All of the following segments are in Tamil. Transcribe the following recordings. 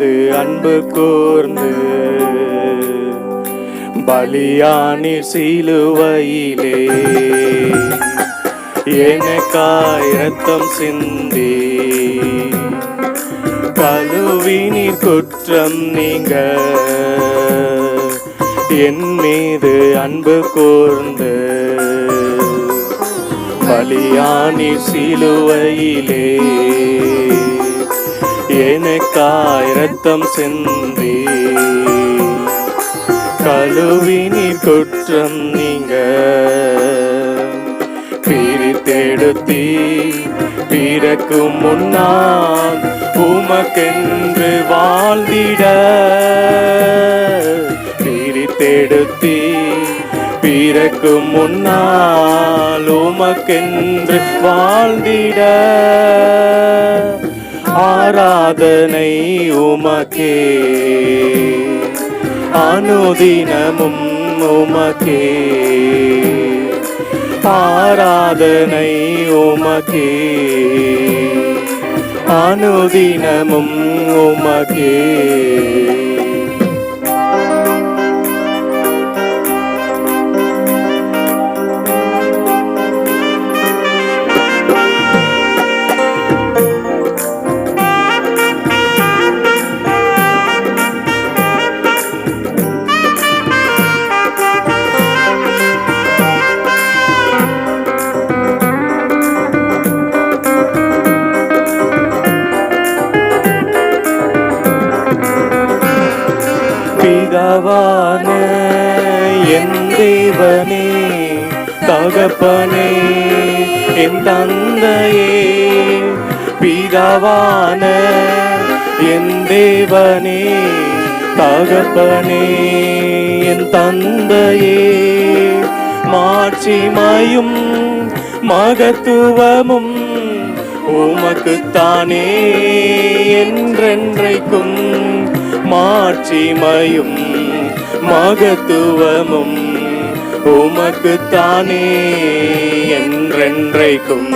அது அன்பு கூர்ந்து. பலியானி சிலுவையிலே. எனக்காய் ரத்தம் சிந்தி. கழுவினீர் குற்றம் நீங்க. என் மீது அன்பு கூர்ந்து. பலியானி சிலுவையிலே. எனக்காய் ரத்தம் சிந்தி கழுவினி குற்றம் நீங்க. பிரித்தெடுத்தி பிறக்கும் முன்னால் உமக்கென்று வாழ்ந்திட. பிரித்தெடுத்தி பிறக்கும் முன்னால் உமக்கென்று வாழ்ந்திட. ஆராதனை உமக்கே. அனுதினமும் உமக்கே. ஆராதனை உமக்கே. அனுதினமும் உமக்கே. பிதாவான என் தேவனே தகப்பனே என் தந்தையே பிதாவான என் தேவனே தகப்பனே என் தந்தையே. மாட்சிமையும் மகத்துவமும் உமக்குத்தானே என்றென்றைக்கும். மாட்சிமையும் மகத்துவமும் உமக்குத்தானே என்றென்றைக்கும்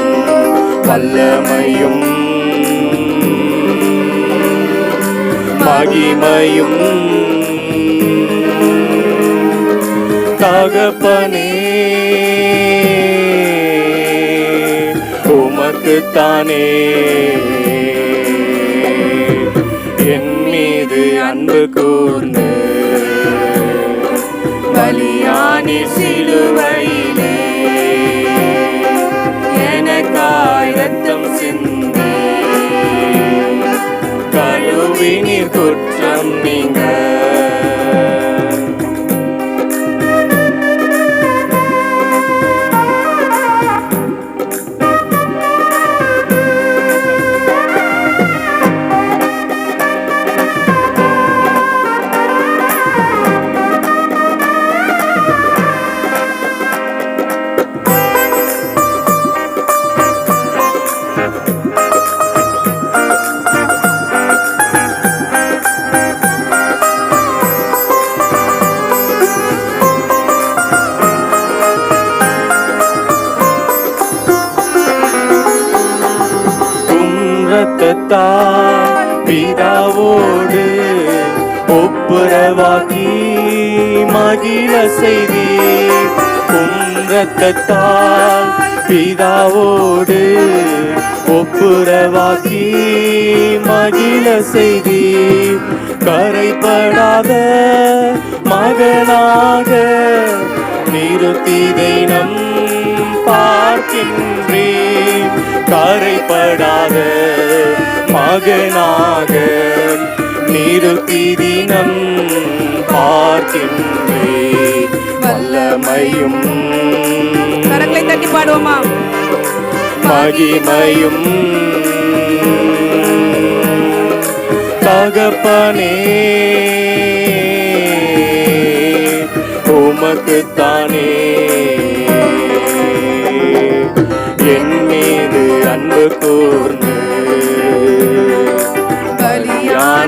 வல்லமையும். மகிமையும் தகப்பனே உமக்குத்தானே என் அன்பு கூர்ந்து பலியானி சிலுவையிலே எனக்காய் ரத்தம் சிந்தி. கழுவினி குற்றம் நீங்கள் குன்றத்தால் பிதாவோடு ஒப்புரவாக்கி மகிழ செய்தி குன்றத்தால் பிதாவோடு ஒப்புரவாக்கி மகிழ செய்தி கரைப்படாத மகனாக நிறுத்திதை நம் பார்க்கின்றேன். கரைப்படாத மகனாக நிறுத்தி தினம் பார்க்கின்றேன் வல்லமையும் கரங்களை தட்டி பாடுவோமா? மகிமையும் தகப்பனே உமக்குத்தானே. என் மீது அன்பு கூர்ந்து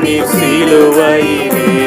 பலியானி